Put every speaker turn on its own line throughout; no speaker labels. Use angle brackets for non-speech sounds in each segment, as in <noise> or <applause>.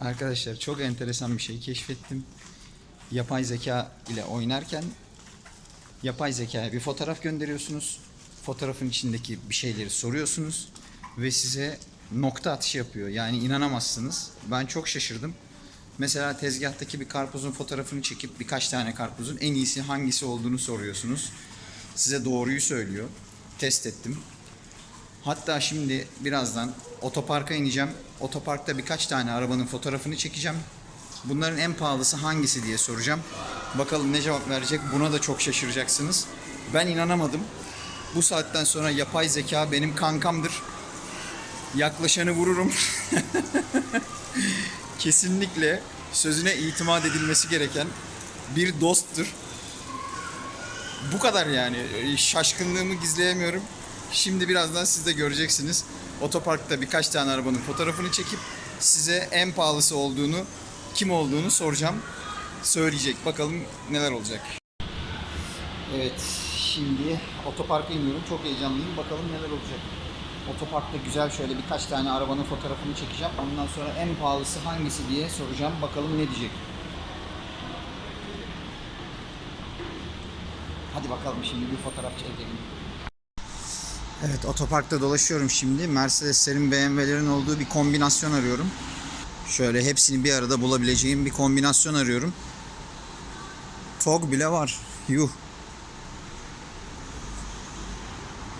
Arkadaşlar çok enteresan bir şey keşfettim. Yapay zeka ile oynarken yapay zekaya bir fotoğraf gönderiyorsunuz. Fotoğrafın içindeki bir şeyleri soruyorsunuz ve size nokta atışı yapıyor. Yani inanamazsınız. Ben çok şaşırdım. Mesela tezgahtaki bir karpuzun fotoğrafını çekip birkaç tane karpuzun en iyisi hangisi olduğunu soruyorsunuz. Size doğruyu söylüyor. Test ettim. Hatta şimdi birazdan otoparka ineceğim. Otoparkta birkaç tane arabanın fotoğrafını çekeceğim. Bunların en pahalısı hangisi diye soracağım. Bakalım ne cevap verecek. Buna da çok şaşıracaksınız. Ben inanamadım. Bu saatten sonra yapay zeka benim kankamdır. Yaklaşanı vururum. <laughs> Kesinlikle sözüne itimat edilmesi gereken bir dosttur. Bu kadar yani. Şaşkınlığımı gizleyemiyorum. Şimdi birazdan siz de göreceksiniz. Otoparkta birkaç tane arabanın fotoğrafını çekip size en pahalısı olduğunu, kim olduğunu soracağım. Söyleyecek. Bakalım neler olacak. Evet, şimdi otoparka iniyorum. Çok heyecanlıyım. Bakalım neler olacak. Otoparkta güzel şöyle birkaç tane arabanın fotoğrafını çekeceğim. Ondan sonra en pahalısı hangisi diye soracağım. Bakalım ne diyecek. Hadi bakalım şimdi bir fotoğraf çekelim. Evet otoparkta dolaşıyorum şimdi. Mercedeslerin BMW'lerin olduğu bir kombinasyon arıyorum. Şöyle hepsini bir arada bulabileceğim bir kombinasyon arıyorum. TOG bile var. Yuh.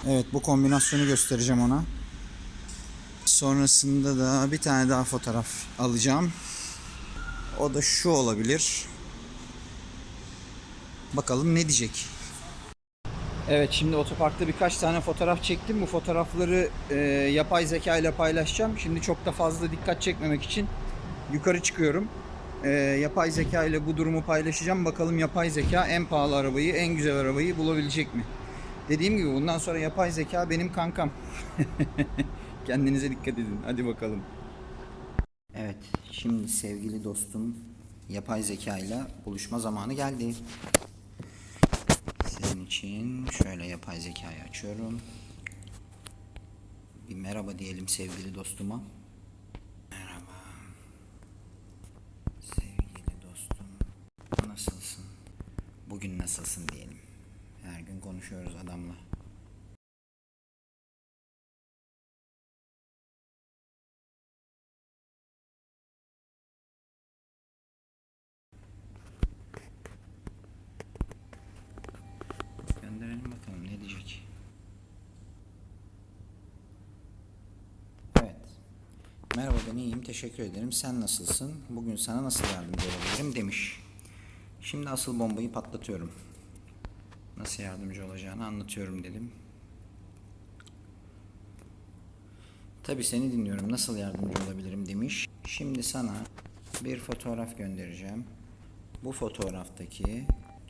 Evet bu kombinasyonu göstereceğim ona. Sonrasında da bir tane daha fotoğraf alacağım. O da şu olabilir. Bakalım ne diyecek. Evet şimdi otoparkta birkaç tane fotoğraf çektim. Bu fotoğrafları e, yapay zeka ile paylaşacağım. Şimdi çok da fazla dikkat çekmemek için yukarı çıkıyorum. E, yapay zeka ile bu durumu paylaşacağım. Bakalım yapay zeka en pahalı arabayı, en güzel arabayı bulabilecek mi? Dediğim gibi bundan sonra yapay zeka benim kankam. <laughs> Kendinize dikkat edin. Hadi bakalım. Evet, şimdi sevgili dostum yapay zeka ile buluşma zamanı geldi. İçin şöyle yapay zekayı açıyorum. Bir merhaba diyelim sevgili dostuma. Merhaba. Sevgili dostum. Nasılsın? Bugün nasılsın diyelim. Her gün konuşuyoruz adamla. Gönderelim bakalım ne diyecek. Evet. Merhaba ben iyiyim teşekkür ederim. Sen nasılsın? Bugün sana nasıl yardımcı olabilirim demiş. Şimdi asıl bombayı patlatıyorum. Nasıl yardımcı olacağını anlatıyorum dedim. Tabii seni dinliyorum. Nasıl yardımcı olabilirim demiş. Şimdi sana bir fotoğraf göndereceğim. Bu fotoğraftaki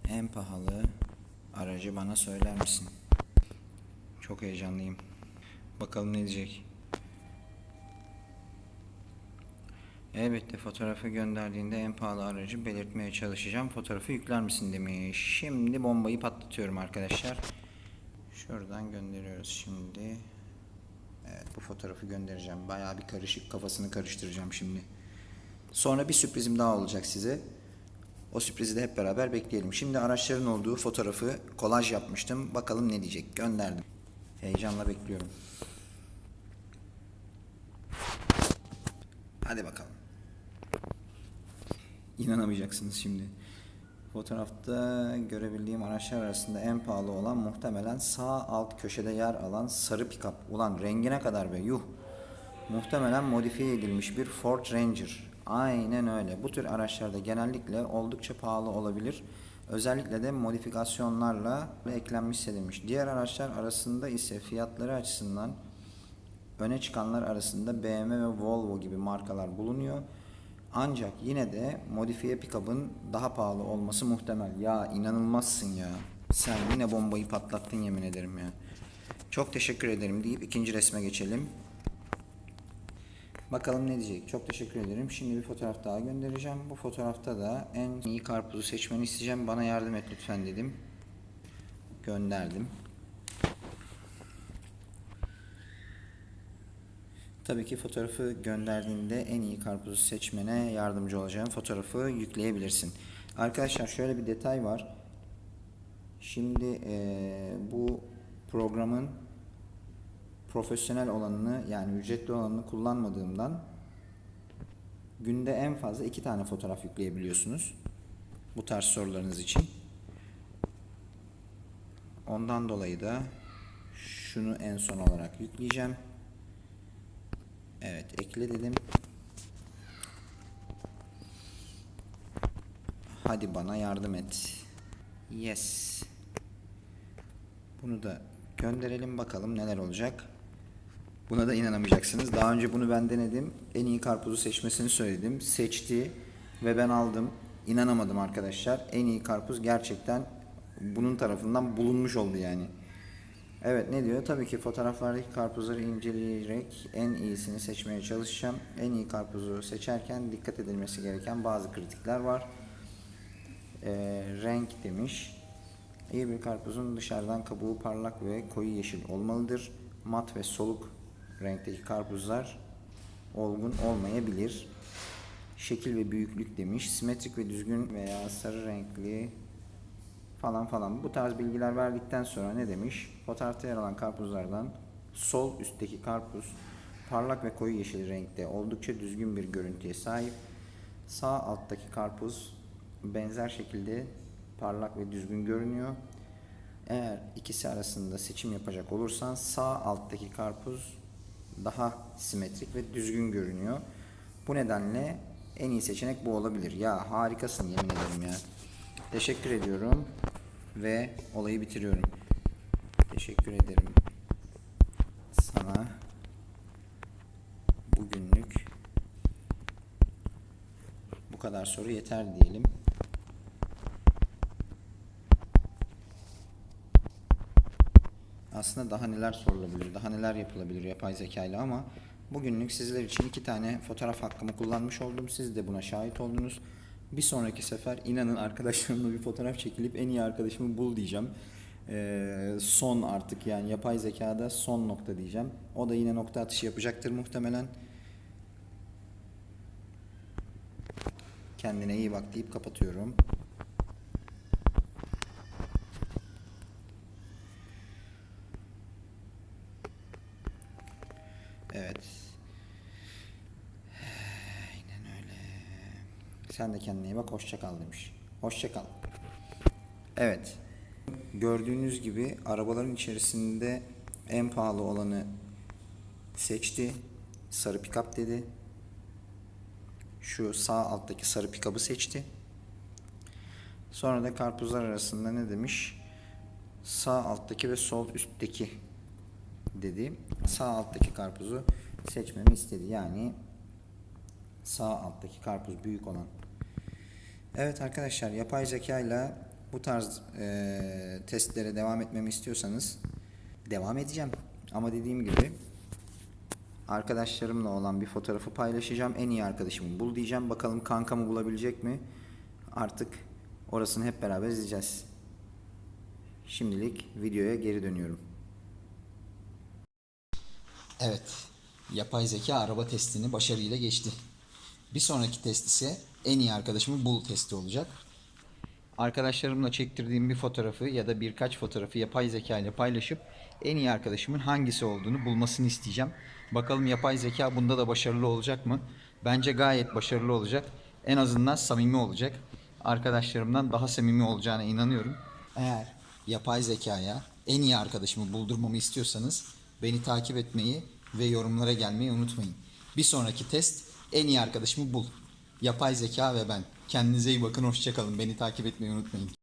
en pahalı aracı bana söyler misin? Çok heyecanlıyım. Bakalım ne diyecek. Elbette fotoğrafı gönderdiğinde en pahalı aracı belirtmeye çalışacağım. Fotoğrafı yükler misin demiş. Şimdi bombayı patlatıyorum arkadaşlar. Şuradan gönderiyoruz şimdi. Evet bu fotoğrafı göndereceğim. Bayağı bir karışık kafasını karıştıracağım şimdi. Sonra bir sürprizim daha olacak size. O sürprizi de hep beraber bekleyelim. Şimdi araçların olduğu fotoğrafı kolaj yapmıştım. Bakalım ne diyecek. Gönderdim. Heyecanla bekliyorum. Hadi bakalım. İnanamayacaksınız şimdi. Fotoğrafta görebildiğim araçlar arasında en pahalı olan muhtemelen sağ alt köşede yer alan sarı pikap. Ulan rengine kadar be yuh. Muhtemelen modifiye edilmiş bir Ford Ranger. Aynen öyle. Bu tür araçlarda genellikle oldukça pahalı olabilir. Özellikle de modifikasyonlarla eklenmiş denilmiş. Diğer araçlar arasında ise fiyatları açısından öne çıkanlar arasında BMW ve Volvo gibi markalar bulunuyor. Ancak yine de modifiye pick-up'ın daha pahalı olması muhtemel. Ya inanılmazsın ya. Sen yine bombayı patlattın yemin ederim ya. Çok teşekkür ederim deyip ikinci resme geçelim. Bakalım ne diyecek. Çok teşekkür ederim. Şimdi bir fotoğraf daha göndereceğim. Bu fotoğrafta da en iyi karpuzu seçmeni isteyeceğim. Bana yardım et lütfen dedim. Gönderdim. Tabii ki fotoğrafı gönderdiğinde en iyi karpuzu seçmene yardımcı olacağım fotoğrafı yükleyebilirsin. Arkadaşlar şöyle bir detay var. Şimdi eee, bu programın profesyonel olanını yani ücretli olanını kullanmadığımdan günde en fazla iki tane fotoğraf yükleyebiliyorsunuz. Bu tarz sorularınız için. Ondan dolayı da şunu en son olarak yükleyeceğim. Evet ekle dedim. Hadi bana yardım et. Yes. Bunu da gönderelim bakalım neler olacak. Buna da inanamayacaksınız. Daha önce bunu ben denedim. En iyi karpuzu seçmesini söyledim. Seçti ve ben aldım. İnanamadım arkadaşlar. En iyi karpuz gerçekten bunun tarafından bulunmuş oldu yani. Evet ne diyor? Tabii ki fotoğraflardaki karpuzları inceleyerek en iyisini seçmeye çalışacağım. En iyi karpuzu seçerken dikkat edilmesi gereken bazı kritikler var. Ee, renk demiş. İyi bir karpuzun dışarıdan kabuğu parlak ve koyu yeşil olmalıdır. Mat ve soluk renkteki karpuzlar olgun olmayabilir. Şekil ve büyüklük demiş. Simetrik ve düzgün veya sarı renkli falan falan. Bu tarz bilgiler verdikten sonra ne demiş? Fotoğrafta yer alan karpuzlardan sol üstteki karpuz parlak ve koyu yeşil renkte oldukça düzgün bir görüntüye sahip. Sağ alttaki karpuz benzer şekilde parlak ve düzgün görünüyor. Eğer ikisi arasında seçim yapacak olursan sağ alttaki karpuz daha simetrik ve düzgün görünüyor. Bu nedenle en iyi seçenek bu olabilir. Ya harikasın yemin ederim ya. Teşekkür ediyorum ve olayı bitiriyorum. Teşekkür ederim sana bugünlük bu kadar soru yeter diyelim. Aslında daha neler sorulabilir, daha neler yapılabilir yapay zeka ile ama bugünlük sizler için iki tane fotoğraf hakkımı kullanmış oldum. Siz de buna şahit oldunuz. Bir sonraki sefer inanın arkadaşlarımla bir fotoğraf çekilip en iyi arkadaşımı bul diyeceğim. Ee, son artık yani yapay zekada son nokta diyeceğim. O da yine nokta atışı yapacaktır muhtemelen. Kendine iyi bak deyip kapatıyorum. Evet. Aynen öyle. Sen de kendine iyi bak. Hoşça kal demiş. Hoşça kal. Evet. Gördüğünüz gibi arabaların içerisinde en pahalı olanı seçti. Sarı pikap dedi. Şu sağ alttaki sarı pikabı seçti. Sonra da karpuzlar arasında ne demiş? Sağ alttaki ve sol üstteki dedi. Sağ alttaki karpuzu seçmemi istedi. Yani sağ alttaki karpuz büyük olan. Evet arkadaşlar yapay zeka ile bu tarz e, testlere devam etmemi istiyorsanız devam edeceğim. Ama dediğim gibi arkadaşlarımla olan bir fotoğrafı paylaşacağım. En iyi arkadaşımı bul diyeceğim. Bakalım kankamı bulabilecek mi? Artık orasını hep beraber izleyeceğiz. Şimdilik videoya geri dönüyorum. Evet, yapay zeka araba testini başarıyla geçti. Bir sonraki test ise en iyi arkadaşımı bul testi olacak. Arkadaşlarımla çektirdiğim bir fotoğrafı ya da birkaç fotoğrafı yapay zeka ile paylaşıp en iyi arkadaşımın hangisi olduğunu bulmasını isteyeceğim. Bakalım yapay zeka bunda da başarılı olacak mı? Bence gayet başarılı olacak. En azından samimi olacak. Arkadaşlarımdan daha samimi olacağına inanıyorum. Eğer yapay zekaya en iyi arkadaşımı buldurmamı istiyorsanız beni takip etmeyi ve yorumlara gelmeyi unutmayın. Bir sonraki test en iyi arkadaşımı bul. Yapay zeka ve ben. Kendinize iyi bakın, hoşçakalın. Beni takip etmeyi unutmayın.